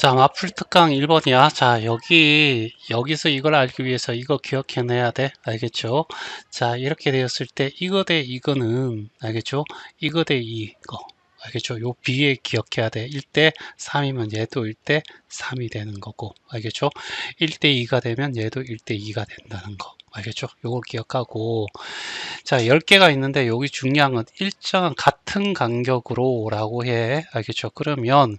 자, 마플 특강 1번이야. 자, 여기, 여기서 이걸 알기 위해서 이거 기억해내야 돼. 알겠죠? 자, 이렇게 되었을 때, 이거 대 이거는, 알겠죠? 이거 대 이거. 알겠죠? 요 B에 기억해야 돼. 1대 3이면 얘도 1대 3이 되는 거고. 알겠죠? 1대 2가 되면 얘도 1대 2가 된다는 거. 알겠죠? 요걸 기억하고. 자, 10개가 있는데 여기 중요한 건 일정한 같은 간격으로 라고 해. 알겠죠? 그러면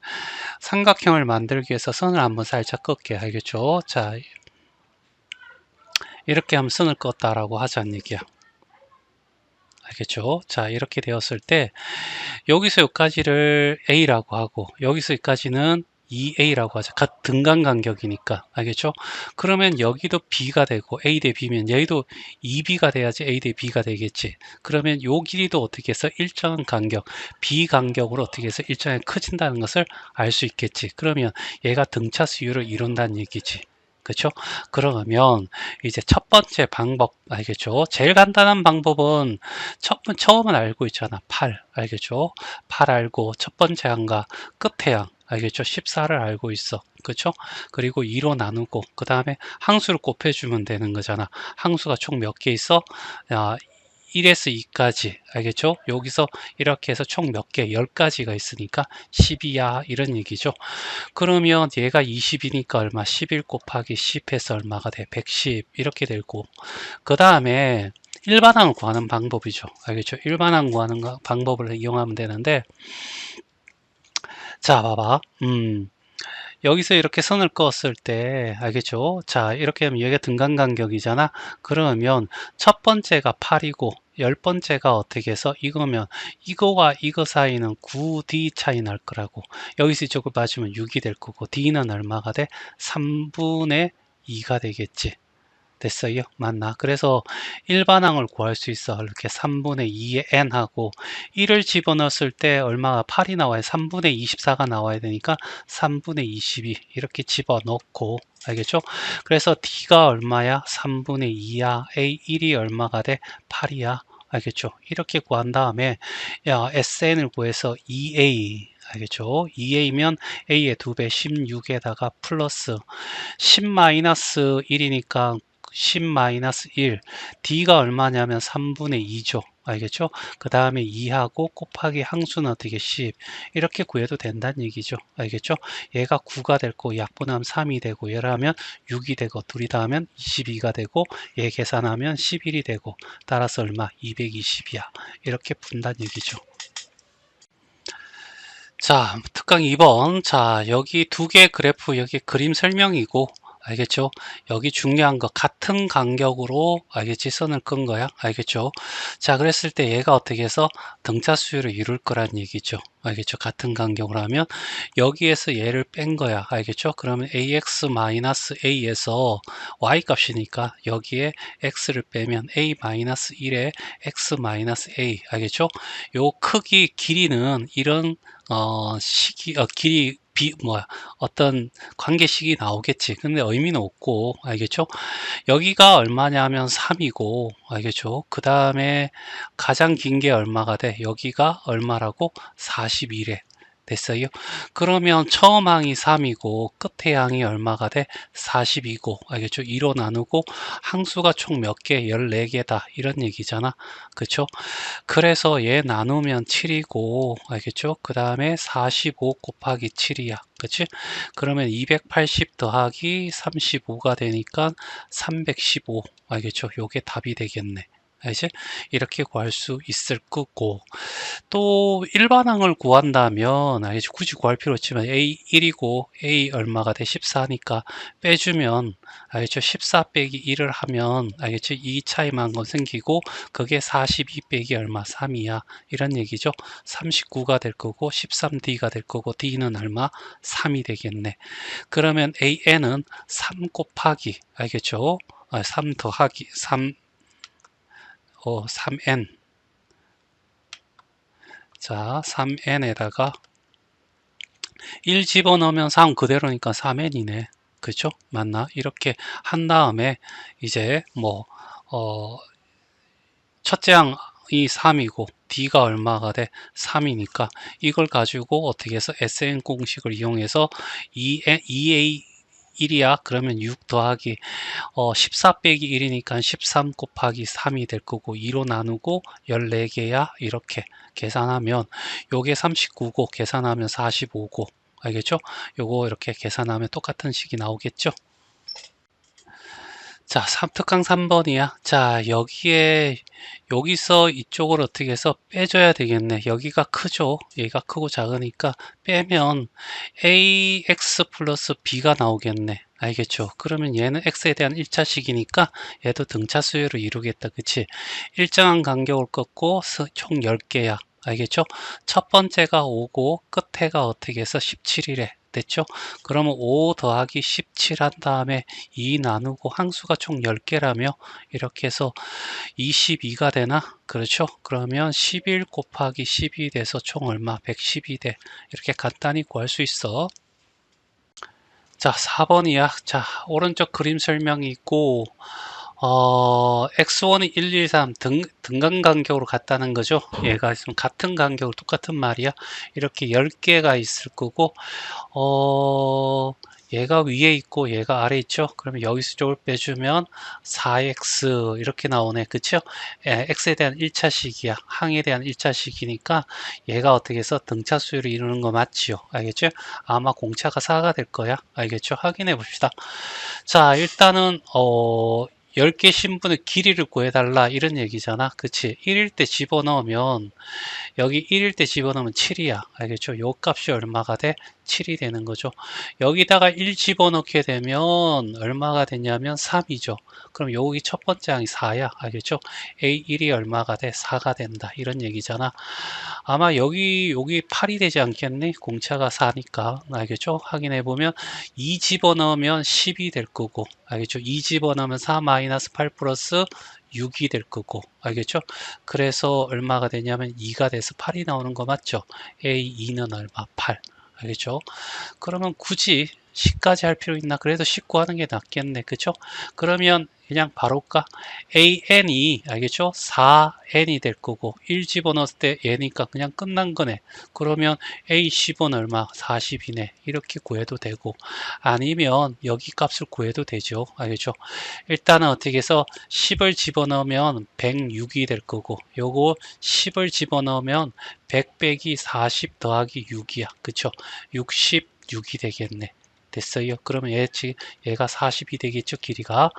삼각형을 만들기 위해서 선을 한번 살짝 꺾게. 알겠죠? 자, 이렇게 하면 선을 껐다라고 하자는 얘기야. 알겠죠? 자, 이렇게 되었을 때 여기서 여기까지를 A라고 하고 여기서 여기까지는 2A라고 하자. 같 등간 간격이니까. 알겠죠? 그러면 여기도 B가 되고 A 대 B면 여기도 2B가 돼야지 A 대 B가 되겠지. 그러면 요 길이도 어떻게 해서 일정한 간격, B 간격으로 어떻게 해서 일정하게 커진다는 것을 알 수 있겠지. 그러면 얘가 등차 수율을 이룬다는 얘기지. 그렇죠? 그러면 이제 첫 번째 방법 알겠죠? 제일 간단한 방법은 첫 번, 처음은 알고 있잖아. 8 알겠죠? 8 알고 첫 번째 항과 끝에 항 알겠죠? 14를 알고 있어. 그렇죠? 그리고 2로 나누고 그 다음에 항수를 곱해주면 되는 거잖아. 항수가 총 몇 개 있어? 야, 1에서 2까지 알겠죠? 여기서 이렇게 해서 총 몇 개? 10가지가 있으니까 12야 이런 얘기죠. 그러면 얘가 20이니까 얼마? 11 곱하기 10해서 얼마가 돼? 110 이렇게 되고 그 다음에 일반항을 구하는 방법이죠. 알겠죠? 일반항 구하는 거- 방법을 이용하면 되는데 자 봐봐 음 여기서 이렇게 선을 그었을 때 알겠죠? 자 이렇게 하면 여기가 등간 간격이잖아 그러면 첫 번째가 8이고 열 번째가 어떻게 해서 이거면 이거와 이거 사이는 9D 차이 날 거라고 여기서 이쪽을 빠지면 6이 될 거고 D는 얼마가 돼? 3분의 2가 되겠지 됐어요? 맞나? 그래서 일반항을 구할 수 있어. 이렇게 3분의 2의 n하고 1을 집어넣었을 때 얼마가 8이 나와요? 3분의 24가 나와야 되니까 3분의 22 이렇게 집어넣고 알겠죠? 그래서 d가 얼마야? 3분의 2야. a1이 얼마가 돼? 8이야. 알겠죠? 이렇게 구한 다음에 야 SN을 구해서 2A 알겠죠? 2A면 A의 2배 16에다가 플러스 10-1이니까 10-1 D가 얼마냐면 3분의 2죠. 알겠죠? 그 다음에 2하고 곱하기 항수는 어떻게 10 이렇게 구해도 된다는 얘기죠. 알겠죠? 얘가 9가 될 거고 약분하면 3이 되고 얘를 하면 6이 되고 둘이 다 하면 22가 되고 얘 계산하면 11이 되고 따라서 얼마? 220이야. 이렇게 푼다는 얘기죠. 자, 특강 2번. 자, 여기 두 개 그래프, 여기 그림 설명이고, 알겠죠? 여기 중요한 거, 같은 간격으로, 알겠지? 선을 끈 거야. 알겠죠? 자, 그랬을 때 얘가 어떻게 해서 등차 수율을 이룰 거란 얘기죠. 알겠죠? 같은 간격으로 하면, 여기에서 얘를 뺀 거야. 알겠죠? 그러면 ax-a에서 y 값이니까, 여기에 x를 빼면 a-1에 x-a. 알겠죠? 요 크기, 길이는 이런 어, 시기, 어, 길이, 비, 뭐야, 어떤 관계식이 나오겠지. 근데 의미는 없고, 알겠죠? 여기가 얼마냐면 3이고, 알겠죠? 그 다음에 가장 긴 게 얼마가 돼? 여기가 얼마라고? 41에. 됐어요? 그러면 처음 항이 3이고 끝에 항이 얼마가 돼? 40이고 알겠죠? 2로 나누고 항수가 총 몇 개? 14개다 이런 얘기잖아 그쵸? 그래서 얘 나누면 7이고 알겠죠? 그 다음에 45 곱하기 7이야 그치? 그러면 280 더하기 35가 되니까 315 알겠죠? 요게 답이 되겠네 알지? 이렇게 구할 수 있을 거고 또 일반항을 구한다면 알겠지? 굳이 구할 필요 없지만 A 1이고 A 얼마가 돼? 14니까 빼주면 알겠죠? 14 빼기 1을 하면 알겠지? 이 차이만 건 생기고 그게 42 빼기 얼마? 3이야 이런 얘기죠 39가 될 거고 13D가 될 거고 D는 얼마? 3이 되겠네 그러면 AN은 3 곱하기 알겠죠? 아, 3 더하기 3 어, 3n 자 3n에다가 1 집어넣으면 3 그대로니까 3n이네. 그쵸? 맞나? 이렇게 한 다음에 이제 뭐 어, 첫째 항이 3이고 D가 얼마가 돼? 3이니까 이걸 가지고 어떻게 해서 SN 공식을 이용해서 2A, 2A 1이야 그러면 6 더하기 어, 14 빼기 1이니까 13 곱하기 3이 될 거고 2로 나누고 14개야 이렇게 계산하면 요게 39고 계산하면 45고 알겠죠? 요거 이렇게 계산하면 똑같은 식이 나오겠죠? 자, 3, 특강 3번이야. 자, 여기에, 여기서 이쪽을 어떻게 해서 빼줘야 되겠네. 여기가 크죠? 얘가 크고 작으니까 빼면 ax 플러스 b가 나오겠네. 알겠죠? 그러면 얘는 x에 대한 1차식이니까 얘도 등차 수열을 이루겠다. 그치? 일정한 간격을 꺾고 스- 총 10개야. 알겠죠? 첫 번째가 5고 끝에가 어떻게 해서 17이래. 됐죠? 그러면 5 더하기 17 한 다음에 2 나누고 항수가 총 10개라며 이렇게 해서 22가 되나? 그렇죠? 그러면 11 곱하기 10이 돼서 총 얼마? 110이 돼. 이렇게 간단히 구할 수 있어. 자, 4번이야. 자, 오른쪽 그림 설명이 있고 어, x1이 1, 2, 3 등, 등간 간격으로 같다는 거죠. 얘가 있으면 같은 간격으로 똑같은 말이야. 이렇게 10개가 있을 거고, 어, 얘가 위에 있고 얘가 아래 있죠. 그러면 여기서 쪽을 빼주면 4x 이렇게 나오네. 그쵸? 예, x에 대한 1차식이야. 항에 대한 1차식이니까 얘가 어떻게 해서 등차 수열을 이루는 거 맞지요? 알겠죠? 아마 공차가 4가 될 거야. 알겠죠? 확인해 봅시다. 자, 일단은 어 10개 신분의 길이를 구해달라 이런 얘기잖아. 그치? 1일 때 집어넣으면 여기 1일 때 집어넣으면 7이야. 알겠죠? 요 값이 얼마가 돼? 7이 되는 거죠. 여기다가 1 집어넣게 되면 얼마가 되냐면 3이죠. 그럼 여기 첫 번째 항이 4야. 알겠죠? A1이 얼마가 돼? 4가 된다. 이런 얘기잖아. 아마 여기 여기 8이 되지 않겠니? 공차가 4니까. 알겠죠? 확인해 보면 2 집어넣으면 10이 될 거고. 알겠죠? 2 집어넣으면 4 마이너스 8 플러스 6이 될 거고. 알겠죠? 그래서 얼마가 되냐면 2가 돼서 8이 나오는 거 맞죠? A2는 얼마? 8. 알겠죠? 그러면 굳이 10까지 할 필요 있나? 그래도 19 하는 게 낫겠네. 그쵸? 그러면 그냥 바로까 AN이 알겠죠? 4N이 될 거고 1 집어넣었을 때 얘니까 그냥 끝난 거네. 그러면 A10은 얼마? 40이네. 이렇게 구해도 되고 아니면 여기 값을 구해도 되죠. 알겠죠? 일단은 어떻게 해서 10을 집어넣으면 106이 될 거고 요거 10을 집어넣으면 100 빼기 40 더하기 6이야. 그쵸? 66이 되겠네. 됐어요. 그러면 얘, 지- 얘가 40이 되겠죠, 길이가.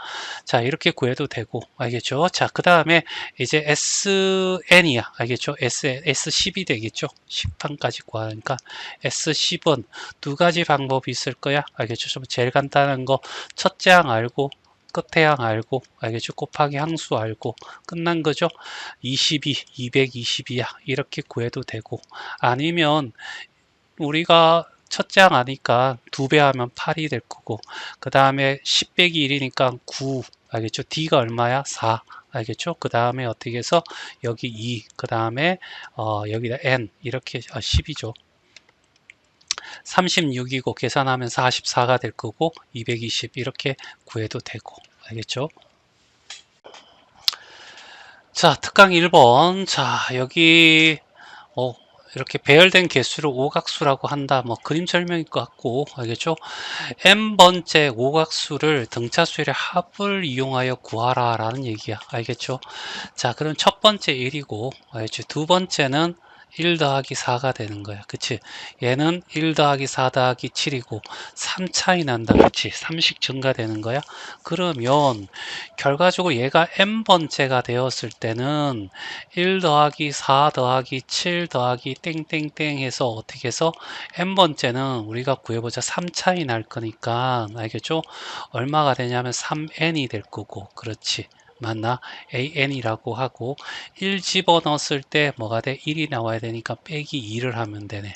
자, 이렇게 구해도 되고, 알겠죠? 자, 그 다음에 이제 SN이야. 알겠죠? S, S10이 되겠죠? 10판까지 구하니까 S10은 두 가지 방법이 있을 거야. 알겠죠? 좀 제일 간단한 거, 첫째 항 알고, 끝에 항 알고, 알겠죠? 곱하기 항수 알고, 끝난 거죠? 22, 222야. 이렇게 구해도 되고, 아니면 우리가 첫째 항 아니까 두 배 하면 8이 될 거고 그 다음에 10 빼기 1이니까 9 알겠죠? D가 얼마야? 4 알겠죠? 그 다음에 어떻게 해서 여기 2 그 다음에 어, 여기다 N 이렇게 아, 10이죠 36이고 계산하면 44가 될 거고 220 이렇게 구해도 되고 알겠죠? 자 특강 1번 자 여기 어, 이렇게 배열된 개수를 오각수라고 한다. 뭐 그림 설명일 것 같고 알겠죠? n 번째 오각수를 등차수열의 합을 이용하여 구하라 라는 얘기야. 알겠죠? 자, 그럼 첫 번째 1이고 알겠죠? 두 번째는 1 더하기 4가 되는 거야. 그치? 얘는 1 더하기 4 더하기 7이고 3 차이 난다. 그치? 3씩 증가되는 거야. 그러면 결과적으로 얘가 n번째가 되었을 때는 1 더하기 4 더하기 7 더하기 땡땡땡 해서 어떻게 해서 n번째는 우리가 구해보자 3 차이 날 거니까 알겠죠? 얼마가 되냐면 3n이 될 거고 그렇지 맞나? an이라고 하고 1 집어넣었을 때 뭐가 돼? 1이 나와야 되니까 빼기 2를 하면 되네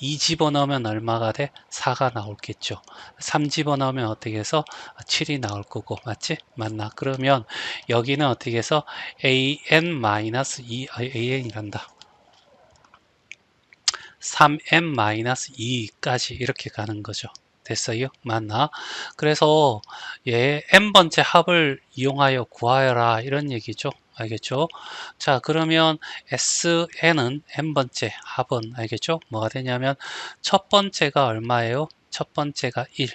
2 집어넣으면 얼마가 돼? 4가 나올겠죠 3 집어넣으면 어떻게 해서 7이 나올 거고 맞지? 맞나? 그러면 여기는 어떻게 해서 an-2 아, an이란다 3n-2까지 이렇게 가는 거죠 됐어요? 맞나? 그래서 얘 n번째 합을 이용하여 구하여라 이런 얘기죠 알겠죠? 자 그러면 SN은 n번째 합은 알겠죠? 뭐가 되냐면 첫 번째가 얼마예요? 첫 번째가 1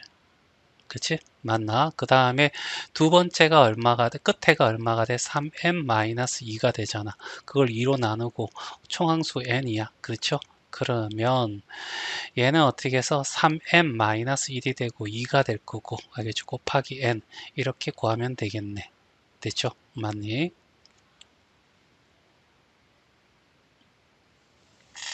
그치? 맞나? 그 다음에 두 번째가 얼마가 돼? 끝에가 얼마가 돼? 3n-2가 되잖아. 그걸 2로 나누고 총항수 n이야. 그렇죠? 그러면 얘는 어떻게 해서 3n-1이 되고 2가 될 거고 알겠죠? 곱하기 n 이렇게 구하면 되겠네. 됐죠? 맞니?